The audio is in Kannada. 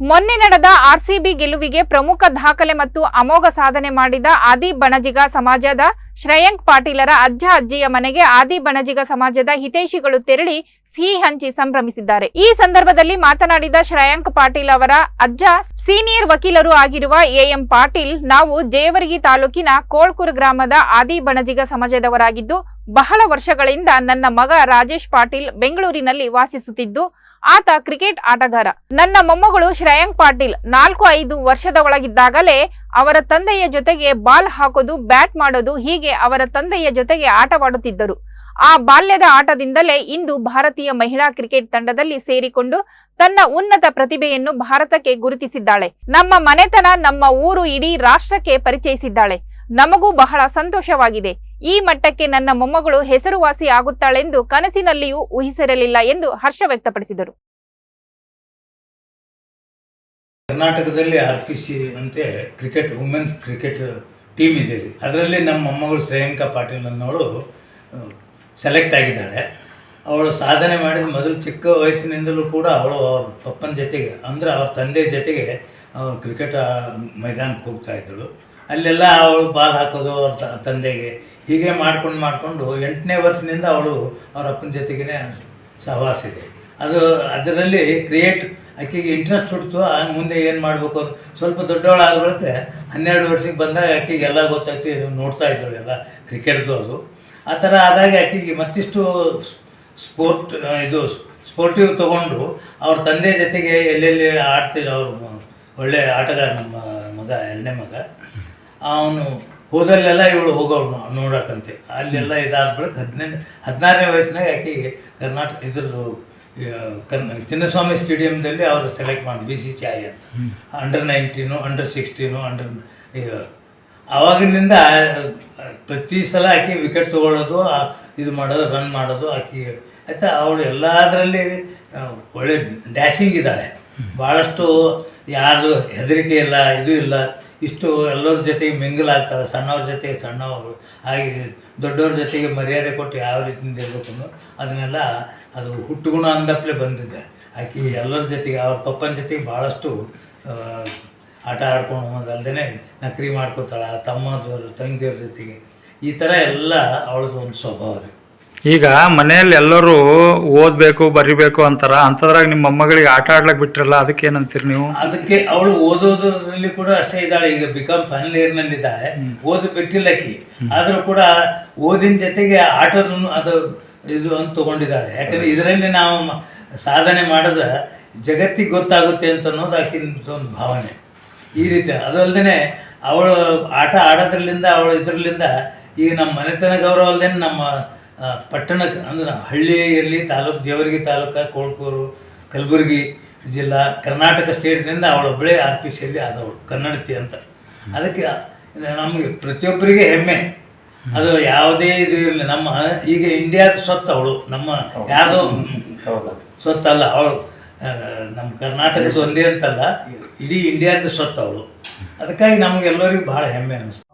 ಮೊನ್ನೆ ನಡೆದ ಆರ್ಸಿಬಿ ಗೆಲುವಿಗೆ ಪ್ರಮುಖ ದಾಖಲೆ ಮತ್ತು ಅಮೋಘ ಸಾಧನೆ ಮಾಡಿದ ಆದಿ ಬಣಜಿಗ ಸಮಾಜದ ಶ್ರೇಯಾಂಕ್ ಪಾಟೀಲರ ಅಜ್ಜ ಅಜ್ಜಿಯ ಮನೆಗೆ ಆದಿ ಬಣಜಿಗ ಸಮಾಜದ ಹಿತೈಷಿಗಳು ತೆರಳಿ ಸಿಹಿ ಹಂಚಿ ಸಂಭ್ರಮಿಸಿದ್ದಾರೆ. ಈ ಸಂದರ್ಭದಲ್ಲಿ ಮಾತನಾಡಿದ ಶ್ರೇಯಾಂಕ್ ಪಾಟೀಲ್ ಅವರ ಅಜ್ಜ, ಸೀನಿಯರ್ ವಕೀಲರು ಆಗಿರುವ ಎಎಂ ಪಾಟೀಲ್, ನಾವು ಜೇವರ್ಗಿ ತಾಲೂಕಿನ ಕೋಳ್ಕೂರು ಗ್ರಾಮದ ಆದಿ ಬಣಜಿಗ ಸಮಾಜದವರಾಗಿದ್ದು, ಬಹಳ ವರ್ಷಗಳಿಂದ ನನ್ನ ಮಗ ರಾಜೇಶ್ ಪಾಟೀಲ್ ಬೆಂಗಳೂರಿನಲ್ಲಿ ವಾಸಿಸುತ್ತಿದ್ದು, ಆತ ಕ್ರಿಕೆಟ್ ಆಟಗಾರ. ನನ್ನ ಮೊಮ್ಮಗಳು ಶ್ರೇಯಾಂಕ್ ಪಾಟೀಲ್ ನಾಲ್ಕು ಐದು ವರ್ಷದ ಒಳಗಿದ್ದಾಗಲೇ ಅವರ ತಂದೆಯ ಜೊತೆಗೆ ಬಾಲ್ ಹಾಕೋದು, ಬ್ಯಾಟ್ ಮಾಡೋದು, ಹೀಗೆ ಅವರ ತಂದೆಯ ಜೊತೆಗೆ ಆಟವಾಡುತ್ತಿದ್ದರು. ಆ ಬಾಲ್ಯದ ಆಟದಿಂದಲೇ ಇಂದು ಭಾರತೀಯ ಮಹಿಳಾ ಕ್ರಿಕೆಟ್ ತಂಡದಲ್ಲಿ ಸೇರಿಕೊಂಡು ತನ್ನ ಉನ್ನತ ಪ್ರತಿಭೆಯನ್ನು ಭಾರತಕ್ಕೆ ಗುರುತಿಸಿದ್ದಾಳೆ. ನಮ್ಮ ಮನೆತನ, ನಮ್ಮ ಊರು ಇಡೀ ರಾಷ್ಟ್ರಕ್ಕೆ ಪರಿಚಯಿಸಿದ್ದಾಳೆ. ನಮಗೂ ಬಹಳ ಸಂತೋಷವಾಗಿದೆ. ಈ ಮಟ್ಟಕ್ಕೆ ನನ್ನ ಮೊಮ್ಮಗಳು ಹೆಸರುವಾಸಿ ಆಗುತ್ತಾಳೆಂದು ಕನಸಿನಲ್ಲಿಯೂ ಊಹಿಸಿರಲಿಲ್ಲ ಎಂದು ಹರ್ಷ ವ್ಯಕ್ತಪಡಿಸಿದರು. ಕರ್ನಾಟಕದಲ್ಲಿ ಆರ್ ಪಿ ಸಿ ಅಂತೆ ಕ್ರಿಕೆಟ್ ವುಮೆನ್ಸ್ ಕ್ರಿಕೆಟ್ ಟೀಮ್ ಇದೆ ರೀ ಅದರಲ್ಲಿ ನಮ್ಮ ಮೊಮ್ಮಗಳು ಶ್ರೇಯಾಂಕ ಪಾಟೀಲ್ ಅನ್ನೋಳು ಸೆಲೆಕ್ಟ್ ಆಗಿದ್ದಾಳೆ. ಅವಳು ಸಾಧನೆ ಮಾಡಿದ ಮೊದಲು ಚಿಕ್ಕ ವಯಸ್ಸಿನಿಂದಲೂ ಕೂಡ ಅವಳು ಅವ್ರ ಪಪ್ಪನ ಜೊತೆಗೆ, ಅಂದರೆ ಅವ್ರ ತಂದೆ ಜೊತೆಗೆ ಕ್ರಿಕೆಟ್ ಮೈದಾನಕ್ಕೆ ಹೋಗ್ತಾ ಇದ್ದಳು. ಅಲ್ಲೆಲ್ಲ ಅವಳು ಬಾಲ್ ಹಾಕೋದು ಅವ್ರ ತಂದೆಗೆ. ಹೀಗೆ ಮಾಡ್ಕೊಂಡು ಮಾಡಿಕೊಂಡು ಎಂಟನೇ ವರ್ಷದಿಂದ ಅವಳು ಅವ್ರ ಅಪ್ಪನ ಜೊತೆಗೇ ಸಹವಾಸ ಇದೆ. ಅದು, ಅದರಲ್ಲಿ ಕ್ರಿಯೇಟ್ ಆಕೆಗೆ ಇಂಟ್ರೆಸ್ಟ್ ಹುಟ್ಟಿತು ಮುಂದೆ ಏನು ಮಾಡಬೇಕು ಸ್ವಲ್ಪ ದೊಡ್ಡವಳಾಗ್ಬಿಡಕ್ಕೆ ಹನ್ನೆರಡು ವರ್ಷಕ್ಕೆ ಬಂದಾಗ ಆಕೆಗೆ ಎಲ್ಲ ಗೊತ್ತಾಯ್ತು ನೋಡ್ತಾ ಇದ್ದಳು ಎಲ್ಲ ಕ್ರಿಕೆಟ್ದು ಅದು. ಆ ಥರ ಆದಾಗ ಆಕೆಗೆ ಮತ್ತಿಷ್ಟು ಸ್ಪೋರ್ಟ್ ಇದು ಸ್ಪೋರ್ಟಿವ್ ತೊಗೊಂಡು ಅವ್ರ ತಂದೆ ಜೊತೆಗೆ ಎಲ್ಲೆಲ್ಲಿ ಆಡ್ತಿದ್ರು ಅವರು ಒಳ್ಳೆ ಆಟಗಾರ ನಮ್ಮ ಮಗ, ಎರಡನೇ ಮಗ. ಅವನು ಹೋದಲ್ಲೆಲ್ಲ ಇವಳು ಹೋಗೋರು ನೋಡೋಕ್ಕಂತೆ. ಅಲ್ಲೆಲ್ಲ ಇದಾದ ಬಳಿಕ ಹದಿನೆಂಟು, ಹದಿನಾರನೇ ವಯಸ್ಸಿನಾಗ ಆಕೆಗೆ ಕರ್ನಾಟಕ ಇದ್ರದ್ದು ಕನ್ ಚಿನ್ನಸ್ವಾಮಿ ಸ್ಟೇಡಿಯಮ್ದಲ್ಲಿ ಅವರು ಸೆಲೆಕ್ಟ್ ಮಾಡಿ ಬಿ ಸಿ ಸಿ ಐ ಅಂತ. Under nineteen under sixteen under ಆವಾಗಿನಿಂದ ಪ್ರತಿ ಸಲ ಆಕೆ ವಿಕೆಟ್ ತೊಗೊಳ್ಳೋದು ಇದು ಮಾಡೋದು ರನ್ ಮಾಡೋದು ಆಕೆ ಆಯಿತಾ ಅವಳು ಎಲ್ಲದರಲ್ಲಿ ಒಳ್ಳೆ ಡ್ಯಾಶಿಂಗ್ ಇದ್ದಾಳೆ. ಭಾಳಷ್ಟು ಯಾರು ಹೆದರಿಕೆ ಇಲ್ಲ ಇದು ಇಲ್ಲ. ಇಷ್ಟು ಎಲ್ಲರ ಜೊತೆಗೆ ಮಿಂಗಲ್ ಆಗ್ತಾಳೆ ಸಣ್ಣವ್ರ ಜೊತೆಗೆ ಸಣ್ಣವರು ಹಾಗೆ ದೊಡ್ಡವ್ರ ಜೊತೆಗೆ ಮರ್ಯಾದೆ ಕೊಟ್ಟು ಯಾವ ರೀತಿಯಿಂದ ಇರಬೇಕು ಅದನ್ನೆಲ್ಲ ಅದು ಹುಟ್ಟುಗುಣ ಅಂದಪ್ಲೆ ಬಂದಿದೆ. ಆಕೆ ಎಲ್ಲರ ಜೊತೆಗೆ, ಅವ್ರ ಪಪ್ಪನ ಜೊತೆಗೆ ಭಾಳಷ್ಟು ಆಟ ಆಡ್ಕೊಂಡು ಅಲ್ಲದೇ ನಕರಿ ಮಾಡ್ಕೋತಾಳೆ ತಮ್ಮದವರು ತಂಗಿಯವ್ರ ಜೊತೆಗೆ. ಈ ಥರ ಎಲ್ಲ ಅವಳದು ಒಂದು ಸ್ವಭಾವ ರೀ ಈಗ ಮನೆಯಲ್ಲಿ ಎಲ್ಲರೂ ಓದಬೇಕು ಬರಿಬೇಕು ಅಂತಾರ ಅಂತದ್ರಾಗ ನಿಮ್ಮ ಮೊಮ್ಮಗಳಿಗೆ ಆಟ ಆಡ್ಲಕ್ ಬಿಟ್ರಲ್ಲ ಅದಕ್ಕೆ ಏನಂತೀರಿ ನೀವು? ಅದಕ್ಕೆ ಅವಳು ಓದೋದ್ರಲ್ಲಿ ಕೂಡ ಅಷ್ಟೇ ಇದ್ದಾಳೆ ಈಗ ಬಿಕಾಮ್ ಫೈನಲ್ ಇಯರ್ನಲ್ಲಿ ಇದ್ದಾಳೆ ಓದು ಬಿಟ್ಟಿಲ್ಲ ಆಕಿ ಆದರೂ ಕೂಡ ಓದಿನ ಜೊತೆಗೆ ಆಟದನ್ನು ಅದು ಇದು ಅಂತ ತಗೊಂಡಿದ್ದಾಳೆ. ಯಾಕಂದ್ರೆ ಇದರಲ್ಲಿ ನಾವು ಸಾಧನೆ ಮಾಡಿದ್ರೆ ಜಗತ್ತಿಗೆ ಗೊತ್ತಾಗುತ್ತೆ ಅಂತ ಅನ್ನೋದು ಆಕಿನ ಒಂದು ಭಾವನೆ. ಈ ರೀತಿ ಅದು ಅಲ್ಲದೆ ಅವಳು ಆಟ ಆಡೋದ್ರಲ್ಲಿಂದ ಅವಳು ಇದರಲ್ಲಿಂದ ಈಗ ನಮ್ಮ ಮನೆತನ ಗೌರವ ಅಲ್ಲದೆ ನಮ್ಮ ಪಟ್ಟಣಕ್ಕೆ ಅಂದ್ರೆ ಹಳ್ಳಿ ಇರಲಿ ತಾಲೂಕು ದೇವರಿಗೆ ತಾಲೂಕು ಕೋಳ್ಕೂರು ಕಲಬುರಗಿ ಜಿಲ್ಲಾ ಕರ್ನಾಟಕ ಸ್ಟೇಟ್ನಿಂದ ಅವಳೊಬ್ಬಳೇ ಆರ್ ಪಿ ಸಿಯಲ್ಲಿ ಆದವಳು ಕನ್ನಡತಿ ಅಂತ. ಅದಕ್ಕೆ ನಮಗೆ ಪ್ರತಿಯೊಬ್ಬರಿಗೆ ಹೆಮ್ಮೆ. ಅದು ಯಾವುದೇ ಇದು ಇರಲಿ ನಮ್ಮ ಈಗ ಇಂಡಿಯಾದ ಸ್ವತ್ತು ಅವಳು ನಮ್ಮ ಯಾರ್ದೋ ಸ್ವತ್ತಲ್ಲ ಅವಳು ನಮ್ಮ ಕರ್ನಾಟಕದ ಒಂದೇ ಅಂತಲ್ಲ ಇಡೀ ಇಂಡಿಯಾದ ಸ್ವತ್ತು ಅವಳು. ಅದಕ್ಕಾಗಿ ನಮಗೆಲ್ಲರಿಗೂ ಭಾಳ ಹೆಮ್ಮೆ ಅನಿಸ್ತು